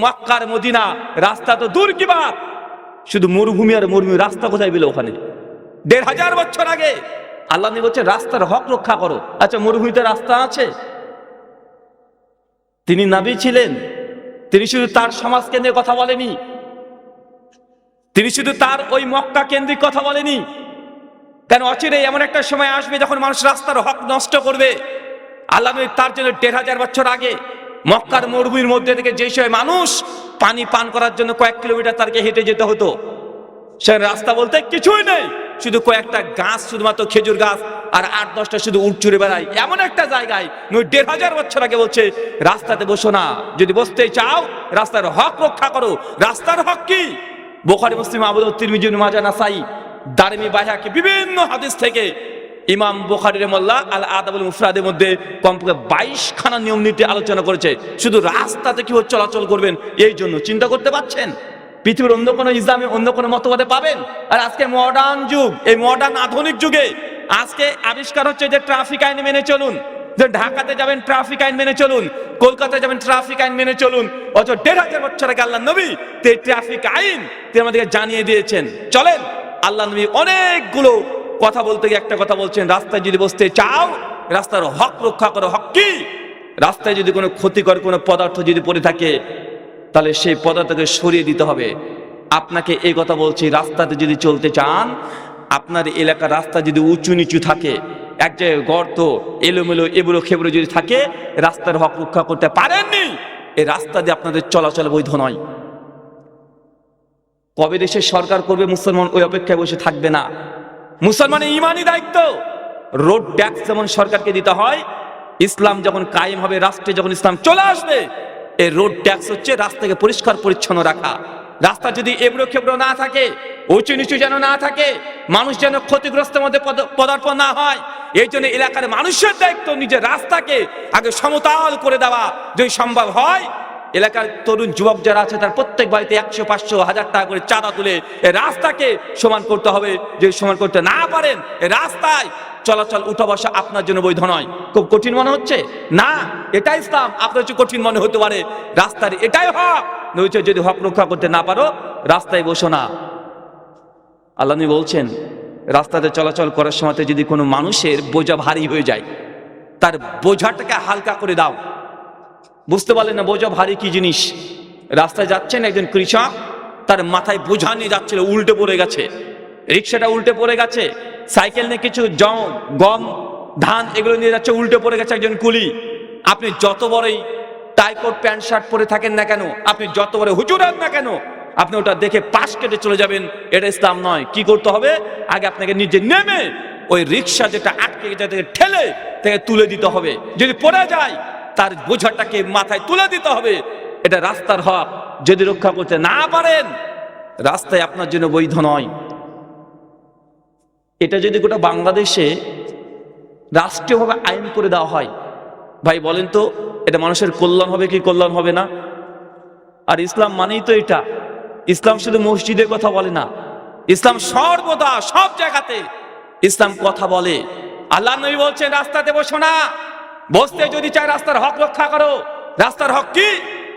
মক্কার মদিনা, রাস্তা তো দূর কি বাত? শুধু মরুভূমি আর মরুভূমি, রাস্তা কোথায় পেলে ওখানে? দেড় হাজার বছর আগে। আল্লাহ বলছে রাস্তার হক রক্ষা করো। আচ্ছা মরুভূমিতে রাস্তা আছে? তিনি নাবি ছিলেন। তিনি শুধু তার সমাজকে নিয়ে কথা বলেনি। তিনি শুধু তার ওই মক্কা কেন্দ্রিক কথা বলেনি। কেন অচিরে এমন একটা সময় আসবে যখন মানুষ রাস্তার হক নষ্ট করবে? আল্লাহ তার জন্য দেড় হাজার বছর আগে মক্কার মরুভূমির মধ্যে থেকে যে সময় মানুষ পানি পান করার জন্য কয়েক কিলোমিটার তারকে হেঁটে যেতে হতো, সে রাস্তা বলতে কিছুই নেই, শুধু কয়েকটা গাছ, শুধুমাত্র খেজুর গাছ আর আট দশটা শুধু উঠ চুরে বেড়ায়। এমন একটা জায়গায় দেড় হাজার বছর আগে বলছে, রাস্তাতে বসো না, যদি বসতে চাও, রাস্তার হক রক্ষা করো। রাস্তার হক কি? বোখারি, মুসলিম আবুদ তিরমিজুন মাজা নাসাই, দারিমি বাইহাকে বিভিন্ন হাদিস থেকে ইমাম বুখারি রহমাল্লাহ আল আদাবুল মুফরাদের মধ্যে কমপক্ষে বাইশ খানা নিয়ম নীতি আলোচনা করেছে। শুধু রাস্তাতে কি চলাচল করবেন, এই জন্য চিন্তা করতে পারছেন? পৃথিবীর অন্য কোনো ইসলামে অন্য কোনো মতবাদে পাবেন? আর আজকে মডার্ন যুগ, এই মডার্ন আধুনিক যুগে, আজকে আবিষ্কার হচ্ছে যে ট্রাফিক আইন মেনে চলুন, যে ঢাকাতে যাবেন ট্রাফিক আইন মেনে চলুন, কলকাতায় যাবেন ট্রাফিক আইন মেনে চলুন, অথচ দেড় হাজার বছর আগে আল্লাহ নবী তে ট্রাফিক আইন তিনি আমাদেরকে জানিয়ে দিয়েছেন। চলেন আল্লাহ নবী অনেকগুলো কথা বলতে গিয়ে একটা কথা বলছেন, রাস্তায় যদি বসতে চাও, রাস্তার হক রক্ষা করো। হক কি? রাস্তায় যদি কোনো ক্ষতিকর কোনো পদার্থ যদি পড়ে থাকে, তাহলে সেই পদার্থকে সরিয়ে দিতে হবে। আপনাকে এই কথা বলছি, রাস্তাতে যদি চলতে চান, আপনার এলাকার রাস্তা যদি উঁচু নিচু থাকে, এক জায়গায় গর্ত, এলোমেলো এবুলো খেবড়ো যদি থাকে, রাস্তার হক রক্ষা করতে পারেননি, এই রাস্তা দিয়ে আপনাদের চলাচল বৈধ নয়। কবে দেশের সরকার করবে, মুসলমান ওই অপেক্ষায় বসে থাকবে না। মুসলমানের ইমানই দায়িত্ব। রোড ট্যাক্স যেমন সরকারকে দিতে হয়, ইসলাম যখন কায়েম হবে, রাষ্ট্রে যখন ইসলাম চলে আসবে, এই রোড ট্যাক্স হচ্ছে রাস্তাকে পরিষ্কার পরিচ্ছন্ন রাখা। রাস্তা যদি এবড়ো খেবড়ো না থাকে, উঁচু নিচু যেন না থাকে, মানুষ যেন ক্ষতিগ্রস্তের মধ্যে পদ- পদার্পণ না হয়, এই জন্য এলাকার মানুষের দায়িত্ব নিজের রাস্তাকে আগে সমতাল করে দেওয়া যদি সম্ভব হয় এলাকার তরুণ যুবক যারা আছে, তার প্রত্যেক বাড়িতে একশো, পাঁচশো, হাজার টাকা করে চাঁদা তুলে রাস্তাকে সমান করতে হবে। যদি সমান করতে না পারেন রাস্তায় চলাচল, উঠা বসা আপনার জন্য বৈধ নয়। খুব কঠিন মনে হচ্ছে? না, এটাই ইসলাম। আপনার হচ্ছে কঠিন মনে হতে পারে। রাস্তার এটাই হক। নইছে যদি হক রক্ষা করতে না পারো, রাস্তায় বসো না। আল্লাহ বলছেন, রাস্তাতে চলাচল করার সময় যদি কোনো মানুষের বোঝা ভারী হয়ে যায়, তার বোঝাটাকে হালকা করে দাও। বুঝতে পারলেন না, বোঝা ভারী কি জিনিস। রাস্তায় যাচ্ছেন একজন কৃষক, তার মাথায় বোঝা নিয়ে যাচ্ছিল, উল্টে পড়ে গেছে। রিক্সাটা উল্টে পড়ে গেছে, সাইকেল নিয়ে কিছু জম গম, ধান এগুলো নিয়ে যাচ্ছে, উল্টে পড়ে গেছে একজন কুলি। আপনি যত বড়ই টাইকোট প্যান্ট, শার্ট পরে থাকেন না কেন, আপনি যত বড় হুজুর হন না কেন, আপনি ওটা দেখে পাশ কেটে চলে যাবেন। এটা ইসলাম নয়। কি করতে হবে? আগে আপনাকে নিজে নেমে ওই রিক্সা যেটা আটকে গেছে ঠেলে, তাকে তুলে দিতে হবে। যদি পড়ে যায় তার বোঝাটাকে মাথায় তুলে দিতে হবে। এটা রাস্তার হক। যদি রক্ষা করতে না পারেন, রাস্তায় আপনার জন্য বৈধ নয়। এটা যদি গোটা বাংলাদেশে রাষ্ট্রীয়ভাবে আইন করে দেওয়া হয়, ভাই বলেন তো, এটা মানুষের কল্যাণ হবে কি কল্যাণ হবে না? আর ইসলাম মানেই তো এটা। ইসলাম শুধু মসজিদের কথা বলে না। ইসলাম সর্বদা সব জায়গাতে ইসলাম কথা বলে। আল্লাহ নবী বলছেন, রাস্তাতে বসো না। বসতে যদি চায় রাস্তার হক রক্ষা করো। রাস্তার হক কি?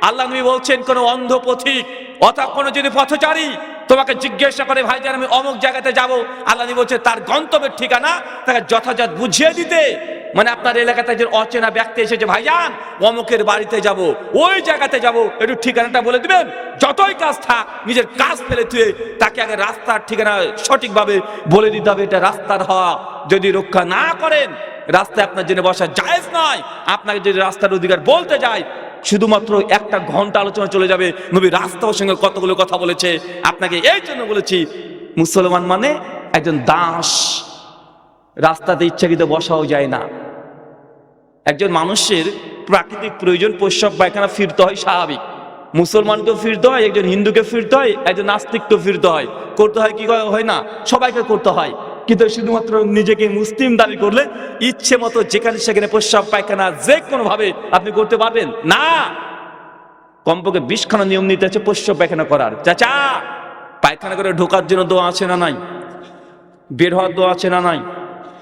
আল্লাহ নবী বলছেন, কোনো অন্ধ পথিক অথবা কোনো যদি পথচারী তোমাকে জিজ্ঞাসা করে ভাইজান আমি অমুক জায়গাতে যাব? আল্লাহ নবী বলছে তার গন্তব্যের ঠিকানা তাকে যথাযথ বুঝিয়ে দিতে। মানে আপনার এলাকাতে যে অচেনা ব্যক্তি এসেছে ভাইজান অমুকের বাড়িতে যাব, ওই জায়গাতে যাব। একটু ঠিকানাটা বলে দিবেন। যতই কাজ থাক, নিজের কাজ ফেলে তুই তাকে আগে রাস্তার ঠিকানা সঠিকভাবে বলে দিতে হবে, এটা রাস্তার হক। যদি রক্ষা না করেন রাস্তায় আপনার জন্য বসা জায়েজ নয়। আপনাকে যদি রাস্তার অধিকার বলতে যায়, শুধুমাত্র একটা ঘণ্টা আলোচনা চলে যাবে। নবী রাস্তার সঙ্গে কতগুলো কথা বলেছে, আপনাকে এই জন্য বলেছি, মুসলমান মানে একজন দাস। রাস্তাতে ইচ্ছাকৃত বসাও যায় না। একজন মানুষের প্রাকৃতিক প্রয়োজন প্রস্রাব পায়খানা ফিরতে হয় স্বাভাবিক। মুসলমানকেও ফিরতে হয়, একজন হিন্দুকে ফিরতে হয়, একজন নাস্তিককেও ফিরতে হয়। করতে হয় কি হয় না? সবাইকে করতে হয়। কিন্তু শুধুমাত্র নিজেকে মুসলিম দাবি করলে ইচ্ছে মতো যেখানে সেখানে প্রস্রাব, পায়খানা যে কোনো ভাবে আপনি করতে পারবেন। না! কমপক্ষে বিশখানা নিয়ম নিতে আছে প্রস্রাব, পায়খানা করার। চাচা, পায়খানা করে ঢোকার জন্য দোয়া আছে না নাই? বের হওয়ার দোয়া আছে না নাই?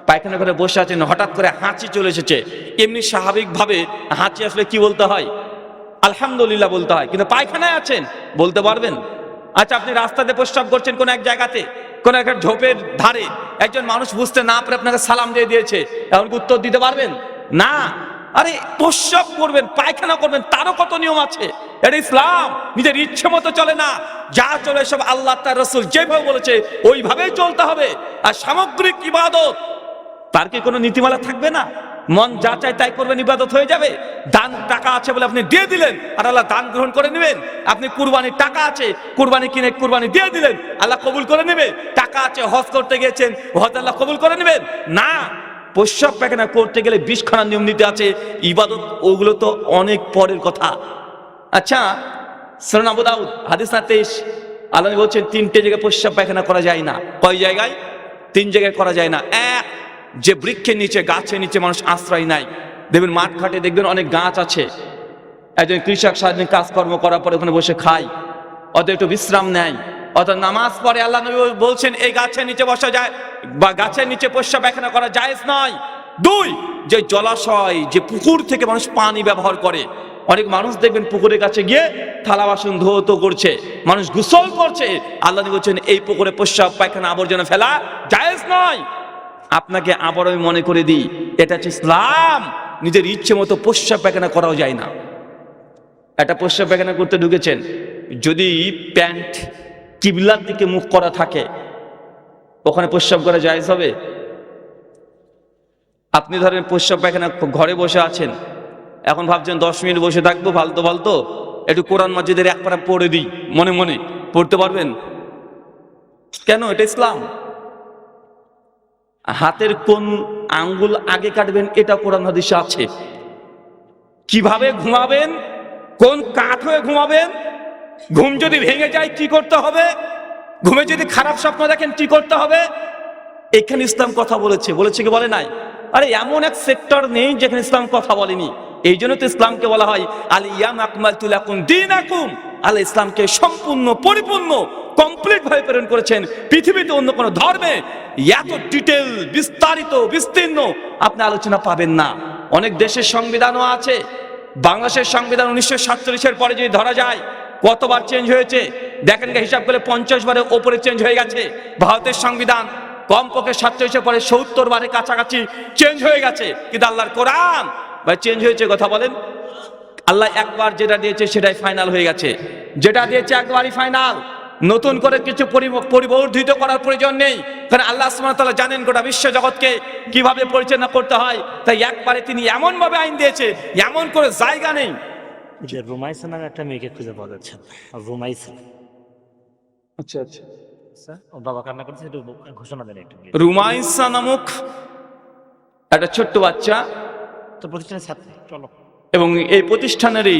পায়খানা করে বসে আছেন, হঠাৎ করে হাঁচি চলে এসেছে। এমনি স্বাভাবিকভাবে হাঁচি আসলে কি বলতে হয়? আলহামদুলিল্লাহ বলতে হয়। কিন্তু পায়খানায় আছেন, বলতে পারবেন। আচ্ছা আপনি রাস্তাতে প্রস্রাব করছেন কোন এক জায়গাতে? কোন একটা ঝোপের ধারে একজন মানুষ বুঝতে না পারে আপনাকে সালাম দিয়ে দিয়েছে এমনকি উত্তর দিতে পারবেন? না। আরে প্রস্রাব করবেন, পায়খানা করবেন, তারও কত নিয়ম আছে? এটা ইসলাম, নিজের ইচ্ছে মতো চলে না। যা চলে সব আল্লাহ তার রসুল যেভাবে বলেছে, ওইভাবেই চলতে হবে। আর সামগ্রিক ইবাদত, তার কি কোনো নীতিমালা থাকবে না? মন যা চায় তাই করবেন, ইবাদত হয়ে যাবে। দান টাকা আছে বলে আপনি দিয়ে দিলেন, আর আল্লাহ দান গ্রহণ করে নেবেন। আপনি কুরবানির টাকা আছে, কুরবানি কিনে কুরবানি দিয়ে দিলেন, আল্লাহ কবুল করে নেবে। টাকা আছে, হজ করতে গিয়েছেন, হজ আল্লাহ কবুল করে নেবেন। না প্রস্রাব পায়খানা করতে গেলে বিষ খানার নিয়ম নীতি আছে, ইবাদত ওগুলো তো অনেক পরের কথা। আচ্ছা আবু দাউদ, হাদিস না তেইশ? আল্লাহ বলছেন, তিনটে জায়গায় প্রস্রাব পায়খানা করা যায় না। কয় জায়গায়? তিন জায়গায় করা যায় না। এক যে বৃক্ষের নিচে, গাছের নিচে মানুষ আশ্রয় নাই দেখবেন মাঠ ঘাটে দেখবেন অনেক গাছ আছে। একজন কৃষক সারাদিন কাজকর্ম করার পরে ওখানে বসে খায়। অত একটু বিশ্রাম নেয়। অর্থাৎ নামাজ পড়ে আল্লাহ নবী বলছেন, এই গাছের নিচে বসা যায় বা গাছের নিচে পোষা পায়খানা করা জায়েজ নয়। দুই, যে জলাশয়, যে পুকুর থেকে মানুষ পানি ব্যবহার করে। অনেক মানুষ দেখবেন পুকুরের কাছে গিয়ে থালা বাসন ধৌত করছে। মানুষ গোসল করছে। আল্লাহ বলছেন, এই পুকুরে প্রস্রাব, পায়খানা, আবর্জনা ফেলা জায়েজ নয়। আপনাকে আবার আমি মনে করে দিই, এটা হচ্ছে ইসলাম। নিজের ইচ্ছে মতো প্রস্রাব পায়খানা করাও যায় না। একটা প্রস্রাব পায়খানা করতে ঢুকেছেন, যদি প্যান্ট কিবলার দিকে মুখ করা থাকে, ওখানে প্রস্রাব করা জায়েজ হবে? আপনি ধরেন প্রস্রাব পায়খানা ঘরে বসে আছেন, এখন ভাবছেন দশ মিনিট বসে থাকব, ফালতো ফালতো, একটু কোরআন মসজিদের এক পারা পড়ে দিই, মনে মনে, পড়তে পারবেন? কেন? এটা ইসলাম। হাতের কোন আঙ্গুল আগে কাটবেন, এটা কোরআন হাদিসে আছে। কীভাবে ঘুমাবেন? কোন কাঠ হয়ে ঘুমাবেন? ঘুম যদি ভেঙে যায়, কি করতে হবে? ঘুমে যদি খারাপ স্বপ্ন দেখেন, কি করতে হবে? এখানে ইসলাম কথা বলেছে। বলেছে কি বলে নাই? আরে, এমন এক সেক্টর নেই যেখানে ইসলাম কথা বলেনি। এই জন্য তো ইসলামকে বলা হয় আলিয়াম আকমাল তুলাকুম দিন আকুম আল্লাহ ইসলামকে সম্পূর্ণ, পরিপূর্ণ কমপ্লিট ভাবে প্রেরণ করেছেন। পৃথিবীতে অন্য কোনো ধর্মে এত ডিটেল বিস্তারিত, বিস্তীর্ণ আপনি আলোচনা পাবেন না। অনেক দেশের সংবিধানও আছে। বাংলাদেশের সংবিধান উনিশশো সাতচল্লিশের পরে যদি ধরা যায়, কতবার চেঞ্জ হয়েছে? দেখেন হিসাব করে পঞ্চাশ বারের ওপরে চেঞ্জ হয়ে গেছে। ভারতের সংবিধান কমপক্ষে সাতচল্লিশের পরে সত্তর বারের কাছাকাছি চেঞ্জ হয়ে গেছে। কিন্তু আল্লাহর কোরআন, ভাই চেঞ্জ হয়েছে, কথা বলেন। আল্লাহ একবার যেটা দিয়েছে সেটাই ফাইনাল হয়ে গেছে। যেটা দিয়েছে একবারই ফাইনাল নতুন করে কিছু পরিবর্ধিত করার প্রয়োজন নেই। কারণ আল্লাহ সুবহানাহু জানেন গোটা বিশ্ব জগৎকে কীভাবে পরিচালনা করতে হয়। তাই একবারে তিনি এমন ভাবে আইন দিয়েছে এমন করে জায়গা নেই। যে রুমাইসা নামে একটা মেয়েকে খুঁজে পাওয়া যাচ্ছে। রুমাইসা। আচ্ছা আচ্ছা। বাবা কান্না করছে একটু ঘোষণা দেন একটু রুমাইসা নামক একটা ছোট্ট বাচ্চা তো প্রতিষ্ঠানের ছাত্রী চলো। এবং এই প্রতিষ্ঠানেরই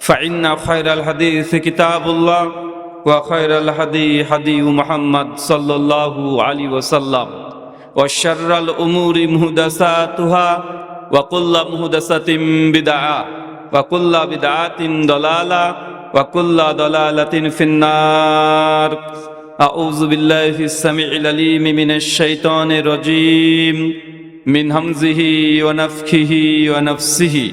فان خير الحديث كتاب الله وخير الهدي هدي محمد صلى الله عليه وسلم وشر الامور محدثاتها وكل محدثه بدعه وكل بدعه ضلاله وكل ضلاله في النار اعوذ بالله السميع العليم من الشيطان الرجيم من همزه ونفخه ونفسه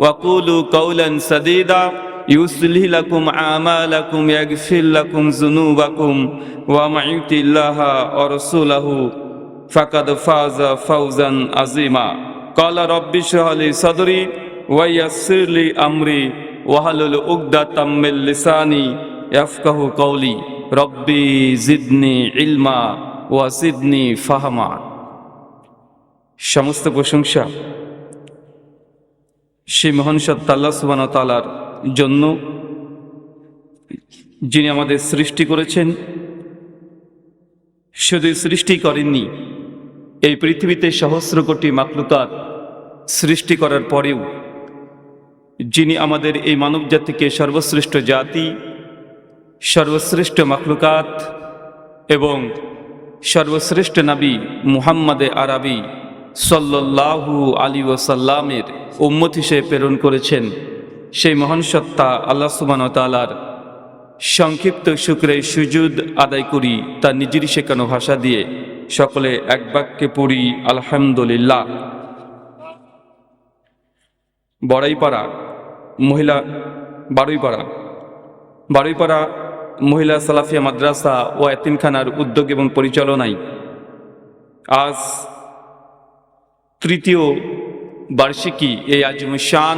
وقولوا قولا سديدا يصلح لكم أعمالكم يغفر لكم ذنوبكم ومن يطع الله ورسوله فقد فاز فوزا عظيما قال رب اشرح لي صدري ويسر لي أمري واحلل عقدة من لساني ইয়াফকাহু কৌলি রব্বি জিদনি ইলমা ওয়া জিদনি ফাহামা সমস্ত প্রশংসা সেই মহান সত্তা আল্লাহ সুবান তালার জন্য, যিনি আমাদের সৃষ্টি করেছেন, শুধু সৃষ্টি করেননি, এই পৃথিবীতে সহস্র কোটি মাকলুকাত সৃষ্টি করার পরেও, যিনি আমাদের এই মানব জাতিকে সর্বশ্রেষ্ঠ জাতি, সর্বশ্রেষ্ঠ মাকলুকাত এবং সর্বশ্রেষ্ঠ নবী মুহাম্মাদে আরবি সাল্লাল্লাহু আলী ওসাল্লামের উম্মত হিসেবে প্রেরণ করেছেন। সেই মহান সত্তা আল্লাহ সুবান তালার সংক্ষিপ্ত শুক্রে সুজুদ আদায় করি, তার নিজেরই শেখানো ভাষা দিয়ে সকলে এক বাক্যে পড়ি, আলহামদুলিল্লাহ। বড়াইপাড়া মহিলা, বারুইপাড়া। বারুইপাড়া মহিলা সালাফিয়া মাদ্রাসা ও এতিমখানার উদ্যোগ এবং পরিচালনায় আজ তৃতীয় বার্ষিকী এই আজমুশান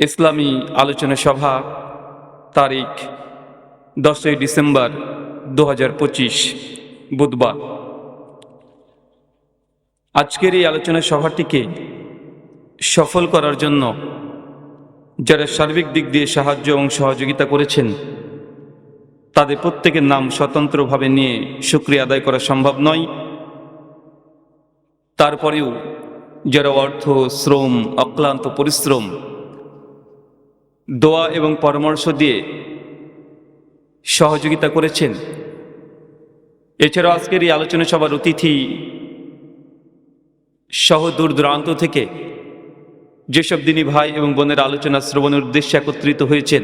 ইসলামী আলোচনা সভা তারিখ দশই ডিসেম্বর দু হাজার পঁচিশ, বুধবার। আজকের এই আলোচনা সভাটিকে সফল করার জন্য যারা সার্বিক দিক দিয়ে সাহায্য এবং সহযোগিতা করেছেন, তাদের প্রত্যেকের নাম স্বতন্ত্রভাবে নিয়ে সুক্রিয়া আদায় করা সম্ভব নয়। তারপরেও যারা অর্থ শ্রম, অক্লান্ত পরিশ্রম, দোয়া এবং পরামর্শ দিয়ে সহযোগিতা করেছেন। এছাড়াও আজকের এই আলোচনা সভার অতিথি সহ দূর দূরান্ত থেকে যেসব দিনই ভাই এবং বোনের আলোচনা শ্রবণের উদ্দেশ্যে একত্রিত হয়েছেন,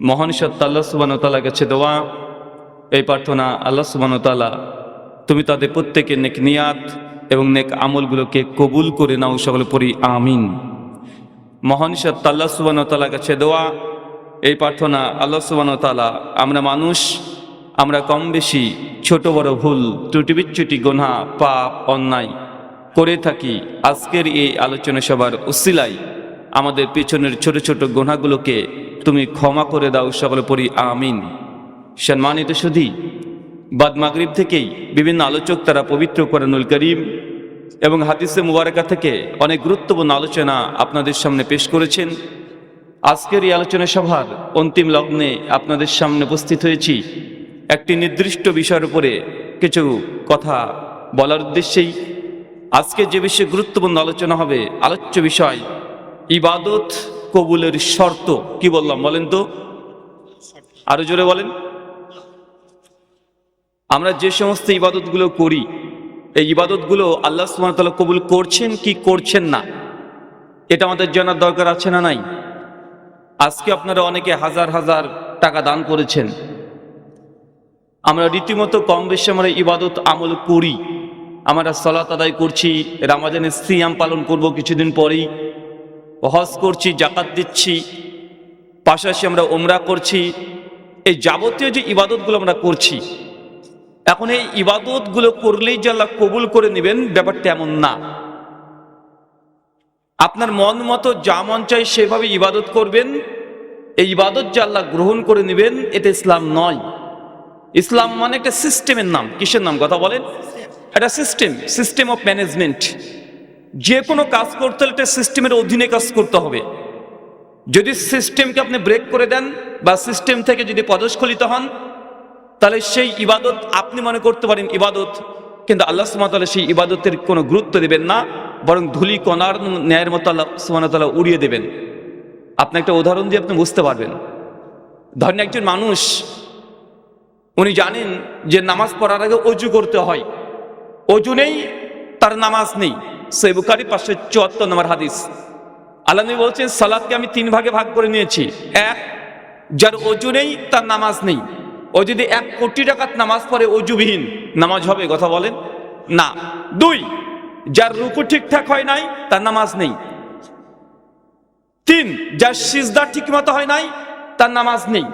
মহান সত্তা আল্লাহ সুবানতালা কাছে দোয়া, এই প্রার্থনা আল্লাহ সুবানতালা তুমি তাদের প্রত্যেকের নেক নিয়াত এবং নেক আমলগুলোকে কবুল করে নাও সকলে পড়ি, আমিন। মহান সত্তা আল্লাহ সুবানতালা কাছে দেওয়া এই প্রার্থনা, আল্লাহ সুবানতালা আমরা মানুষ, আমরা কম বেশি ছোট বড় ভুল, ত্রুটি বিচ্ছুটি গোনা পাপ, অন্যায় করে থাকি। আজকের এই আলোচনা সভার উসিলাই আমাদের পেছনের ছোট ছোট গোনাগুলোকে তুমি ক্ষমা করে দাও, সকলে পড়ি, আমিন। সম্মানিত সুধী বাদ মাগরিব থেকেই বিভিন্ন আলোচক তারা পবিত্র কোরআনুল করিম এবং হাদিসে মুবারকা থেকে অনেক গুরুত্বপূর্ণ আলোচনা আপনাদের সামনে পেশ করেছেন। আজকের এই আলোচনা সভার অন্তিম লগ্নে আপনাদের সামনে উপস্থিত হয়েছি। একটি নির্দিষ্ট বিষয়ের উপরে কিছু কথা বলার উদ্দেশ্যেই। আজকে যে বিষয়ে গুরুত্বপূর্ণ আলোচনা হবে, আলোচ্য বিষয় ইবাদত কবুলের শর্ত। কি বললাম বলেন তো? আরও জোরে বলেন। আমরা যে সমস্ত ইবাদতগুলো করি, এই ইবাদতগুলো আল্লাহ সুমতলা কবুল করছেন কি করছেন না? এটা আমাদের জানার দরকার আছে না নাই? আজকে আপনারা অনেকে হাজার হাজার টাকা দান করেছেন। আমরা রীতিমতো কম বেশি আমরা ইবাদত আমল করি। আমরা সলাত আদায় করছি, রামাজানের সিয়াম পালন করব কিছুদিন পরেই। হজ করছি জাকাত দিচ্ছি। পাশাপাশি আমরা ওমরা করছি। এই যাবতীয় যে ইবাদতগুলো আমরা করছি এখন এই ইবাদতগুলো করলেই যে আল্লাহ কবুল করে নেবেন, ব্যাপারটা এমন না। আপনার মন মতো যা মন চাই সেভাবে ইবাদত করবেন। এই ইবাদত যে আল্লাহ গ্রহণ করে নেবেন, এটা ইসলাম নয়। ইসলাম মানে একটা সিস্টেমের নাম। কিসের নাম? কথা বলেন। একটা সিস্টেম সিস্টেম অফ ম্যানেজমেন্ট। যে কোনো কাজ করতে হলে একটা সিস্টেমের অধীনে কাজ করতে হবে। যদি সিস্টেমকে আপনি ব্রেক করে দেন বা সিস্টেম থেকে যদি পদস্খলিত হন তাহলে সেই ইবাদত আপনি মনে করতে পারেন ইবাদত, কিন্তু আল্লাহ সুমাতালা সেই ইবাদতের কোনো গুরুত্ব দেবেন না, বরং ধুলি কণার ন্যায়ের মতো আল্লাহ সুমাতালা উড়িয়ে দেবেন। আপনি একটা উদাহরণ দিয়ে আপনি বুঝতে পারবেন। ধরেন একজন মানুষ, উনি জানেন যে নামাজ পড়ার আগে অজু করতে হয়। অজু নেই, তার নামাজ নেই। সে বুখারি পাঁচশো চুয়াত্তর নম্বর হাদিস। আল্লাহ বলছেন, সালাদকে আমি তিন ভাগে ভাগ করে নিয়েছি। এক, যার অজু নেই, তার নামাজ নেই। ও যদি এক কোটি টাকার নামাজ পড়ে অজুবিহীন, নামাজ হবে, কথা বলেন? না। দুই, যার রুকু ঠিকঠাক হয় নাই, তার নামাজ নেই। তিন, যার সিজদা ঠিক মতো হয় নাই, তার নামাজ নেই।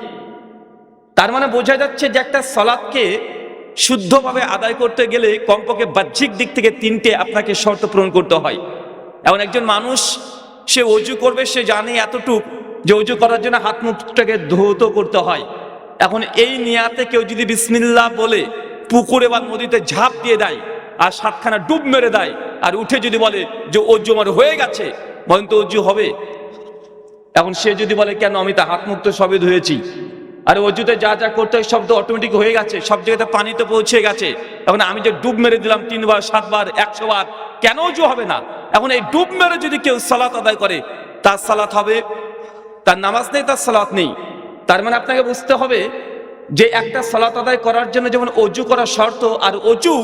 তার মানে বোঝা যাচ্ছে যে একটা সলাদকে শুদ্ধভাবে আদায় করতে গেলে কমপক্ষে বাহ্যিক দিক থেকে তিনটে আপনাকে শর্ত পূরণ করতে হয়। এমন একজন মানুষ, সে অজু করবে, সে জানে এতটুক যে অজু করার জন্য হাত মুখটাকে ধৌত করতে হয়। এখন এই নিয়াতে কেউ যদি বিসমিল্লা বলে, পুকুরে বা নদীতে ঝাঁপ দিয়ে দেয়, আর সাতখানা ডুব মেরে দেয়, আর উঠে যদি বলে যে অজু আমার হয়ে গেছে, বলেন তো অজু হবে। এখন সে যদি বলে, কেন আমি তো হাত মুখ সবে ধুয়েছি আর অজুতে যা যা করতে হয় সব তো অটোমেটিক হয়ে গেছে, সব জায়গাতে পানিতে পৌঁছে গেছে। এখন আমি যে ডুব মেরে দিলাম তিনবার, সাতবার একশো বার কেন অজু হবে না? এখন এই ডুব মেরে যদি কেউ সালাত আদায় করে, তার সালাত হবে, তার নামাজ নেই, তার সালাত নেই। তার মানে আপনাকে বুঝতে হবে যে একটা সলাত আদায় করার জন্য যেমন অজু করা শর্ত আর অজু,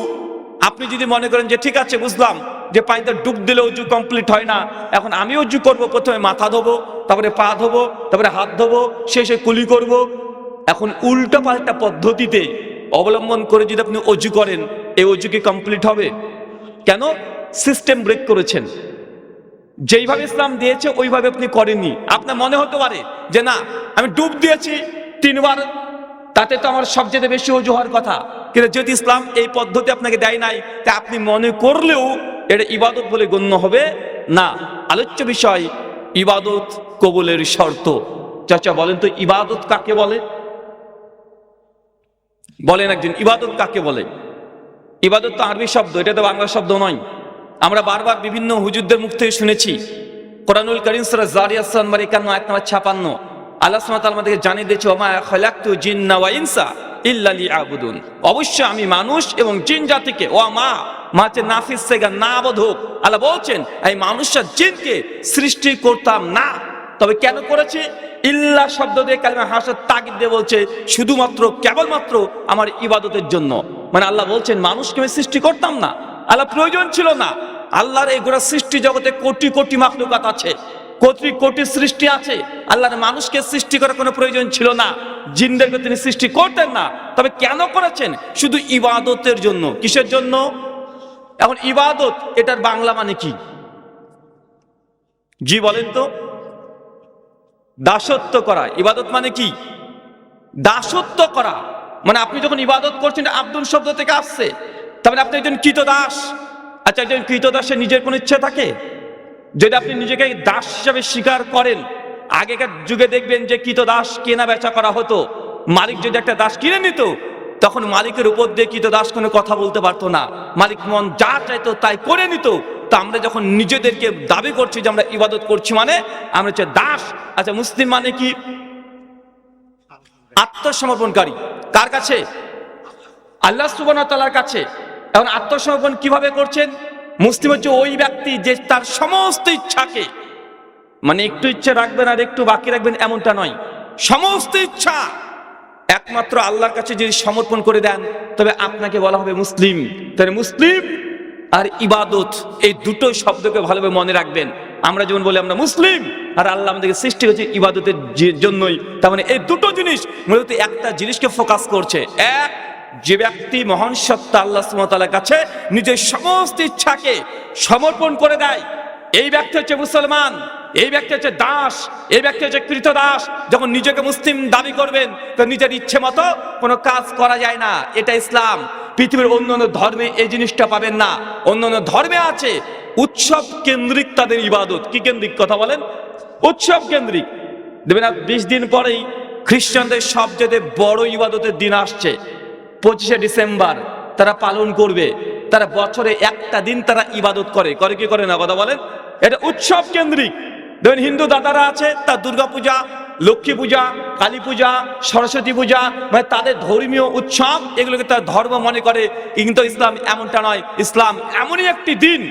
আপনি যদি মনে করেন যে ঠিক আছে বুঝলাম যে পানিতে ডুব দিলে অজু কমপ্লিট হয় না, এখন আমি অজু করব, প্রথমে মাথা ধোবো, তারপরে পা ধোবো, তারপরে হাত ধোবো, শেষে কুলি করব। এখন উল্টো পাল্টা পদ্ধতিতে অবলম্বন করে যদি আপনি অজু করেন, এই অজু কি কমপ্লিট হবে। কেন? সিস্টেম ব্রেক করেছেন। যেইভাবে ইসলাম দিয়েছে, ওইভাবে আপনি করেননি। আপনার মনে হতে পারে যে, না, আমি ডুব দিয়েছি তিনবার, তাতে তো আমার সবচেয়ে বেশি অজু হওয়ার কথা। কিন্তু যদি ইসলাম এই পদ্ধতি আপনাকে দেয় নাই, তা আপনি মনে করলেও এটা ইবাদত বলে গণ্য হবে না। আলোচ্য বিষয়, ইবাদত কবুলের শর্ত। চাচা, বলেন তো, ইবাদত কাকে বলে? বলেন একজন, ইবাদত কাকে বলে? ইবাদত তো আরবি শব্দ, এটা তো বাংলা শব্দ নয়। আমরা বারবার বিভিন্ন হুজুরদের মুখ থেকে শুনেছি, কোরআনুল করিম সুরা জারিয়াত নম্বর একান্ন, আয়াত নম্বর ছাপান্ন, আল্লাহ সুবহানাহু আমাদেরকে জানিয়ে দিয়েছে ওমা খালাকতু জিন্না ওয়া ইনসা ইল্লা লিয়াবুদুন। অবশ্যই আমি মানুষ এবং জিন জাতিকে ও মা মাছে নাফিস সেগা না বোধক আল্লাহ বলছেন, এই মানুষরা জিনকে সৃষ্টি করতাম না। তবে কেন করেছে? ইল্লা শব্দ দিয়ে কালিমা হাসার তাগিদ দিয়ে বলছে, শুধুমাত্র, কেবলমাত্র আমার ইবাদতের জন্য। মানে আল্লাহ বলছেন, মানুষকে আমি সৃষ্টি করতাম না। আল্লাহ প্রয়োজন ছিল না। আল্লাহর এই গোড়া সৃষ্টি জগতে কোটি কোটি মাখলুকাত আছে। কোটি কোটি সৃষ্টি আছে। আল্লাহর মানুষকে সৃষ্টি করার কোনো প্রয়োজন ছিল না। জিনদেরকে তিনি সৃষ্টি করতেন না। তবে কেন করেছেন? শুধু ইবাদতের জন্য। কিসের জন্য? এখন ইবাদত, এটার বাংলা মানে কি? জি, বলেন তো। দাসত্ব করা। ইবাদত মানে কি? দাসত্ব করা। মানে আপনি যখন ইবাদত করছেন আব্দুল শব্দ থেকে আসছে। তারপরে আপনি একজন কৃতদাস। আচ্ছা একজন কৃতদাসের নিজের কোনো ইচ্ছে থাকে? যদি আপনি নিজেকে দাস হিসাবে স্বীকার করেন, আগেকার যুগে দেখবেন যে কৃতদাস কেনা বেচা করা হতো। মালিক যদি একটা দাস কিনে নিত, তখন মালিকের উপর দিয়ে কৃতদাস কোনো কথা বলতে পারতো না। মালিক মন যা চাইতো তাই করে নিত। তা আমরা যখন নিজেদেরকে দাবি করছি যে আমরা ইবাদত করছি মানে আমরা হচ্ছে দাস। আচ্ছা মুসলিম মানে কি? আত্মসমর্পণকারী। কার কাছে? আল্লাহ সুবাহ তালার কাছে। এখন আত্মসমর্পণ কীভাবে করছেন? মুসলিম হচ্ছে ওই ব্যক্তি যে তার সমস্ত ইচ্ছাকে মানে একটু ইচ্ছা রাখবেন আর একটু বাকি রাখবেন এমনটা নয়। সমস্ত ইচ্ছা, একমাত্র আল্লাহর কাছে যদি সমর্পণ করে দেন, তবে আপনাকে বলা হবে মুসলিম। তাহলে মুসলিম আর ইবাদত, এই দুটো শব্দকে ভালোভাবে মনে রাখবেন। আমরা যেমন বলি আমরা মুসলিম, আর আল্লাহ আমাদেরকে সৃষ্টি হয়েছে ইবাদতের জন্যই। তার মানে এই দুটো জিনিস মূলত একটা জিনিসকে ফোকাস করছে। এক যে ব্যক্তি মহান সত্তা আল্লাহ সুমতালার কাছে নিজের সমস্ত ইচ্ছাকে সমর্পণ করে দেয়, এই ব্যক্তি হচ্ছে মুসলমান, এই ব্যক্তি হচ্ছে দাস, এই ব্যক্তি হচ্ছে কৃত দাস, যখন নিজেকে মুসলিম দাবি করবেন, তো নিজের ইচ্ছে মতো কোনো কাজ করা যায় না, এটা ইসলাম। পৃথিবীর অন্য অন্য ধর্মে এই জিনিসটা পাবেন না। অন্য অন্য ধর্মে আছে, উৎসব কেন্দ্রিক তাদের ইবাদত। কি কেন্দ্রিক কথা বলেন? উৎসব কেন্দ্রিক। দেখবেন বিশ দিন পরেই খ্রিস্টানদের সবচেয়ে বড় ইবাদতের দিন আসছে। পঁচিশে ডিসেম্বর তারা পালন করবে। তারা বছরে একটা দিন তারা ইবাদত করে। করে কি করে না? কথা বলেন। এটা উৎসব কেন্দ্রিক। দেখবেন হিন্দু দাদারা আছে, তার দুর্গা পূজা, লক্ষ্মী পূজা, কালী পূজা, সরস্বতী পূজা মানে তাদের ধর্মীয় উৎসব, এগুলোকে তার ধর্ম মনে করে। কিন্তু ইসলাম এমনটা নয়। ইসলাম এমনই একটি দিন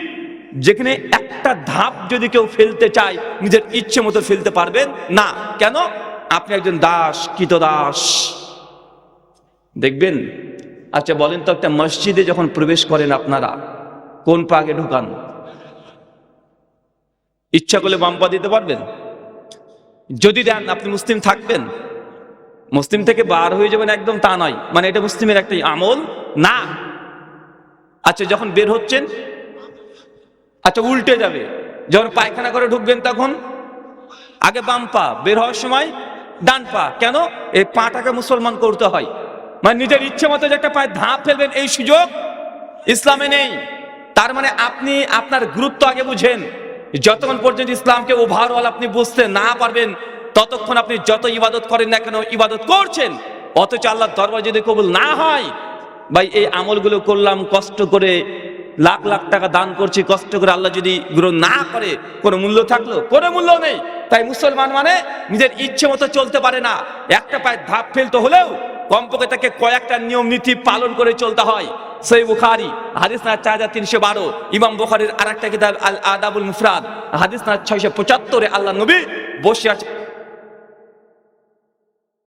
যেখানে একটা ধাপ যদি কেউ ফেলতে চায়, নিজের ইচ্ছে মতো ফেলতে পারবেন না। কেন? আপনি একজন দাস, কৃতদাস। দেখবেন? আচ্ছা বলেন তো একটা মসজিদে যখন প্রবেশ করেন আপনারা, কোন পাকে ঢুকান? ইচ্ছা করলে বাম পা দিতে পারবেন? যদি দেন, আপনি মুসলিম থাকবেন? মুসলিম থেকে বার হয়ে যাবেন একদম তা নয়। মানে এটা মুসলিমের একটা আমল? না। আচ্ছা যখন বের হচ্ছেন আচ্ছা উল্টে যাবে। যখন পায়খানা করে ঢুকবেন তখন, আগে বাম পা বের হওয়ার সময় ডান পা। কেন? এই পাটাকে মুসলমান করতে হয়। মানে নিজের ইচ্ছে মতো যে একটা পায়ে ধাপ ফেলবেন, এই সুযোগ ইসলামে নেই। তার মানে আপনি আপনার গুরুত্ব আগে বুঝেন। যতক্ষণ পর্যন্ত ইসলামকে ওভারঅল আপনি বুঝতে না পারবেন, ততক্ষণ আপনি যত ইবাদত করেন না কেন ইবাদত করছেন। অথচ আল্লাহর দরবার যদি কবুল না হয়, ভাই, এই আমলগুলো করলাম, কষ্ট করে লাখ লাখ টাকা দান করছি, কষ্ট করে আল্লাহ যদি গ্রহণ না করে, কোনো মূল্য থাকল? কোনো মূল্য নেই। তাই মুসলমান মানে নিজের ইচ্ছে মতো চলতে পারে না। একটা পায়ে ধাপ ফেলতে হলেও কমপক্ষে তাকে কয়েকটা নিয়ম, নীতি পালন করে চলতে হয়। সেই বুখারি, হাদিস না চার হাজার তিনশো বারো, ইমাম বুখারির আর একটা কিতাব আল আদাবুল মুফরাদ, হাদিস না ছয়শো পঁচাত্তরে, আল্লাহ নবী বসে আছে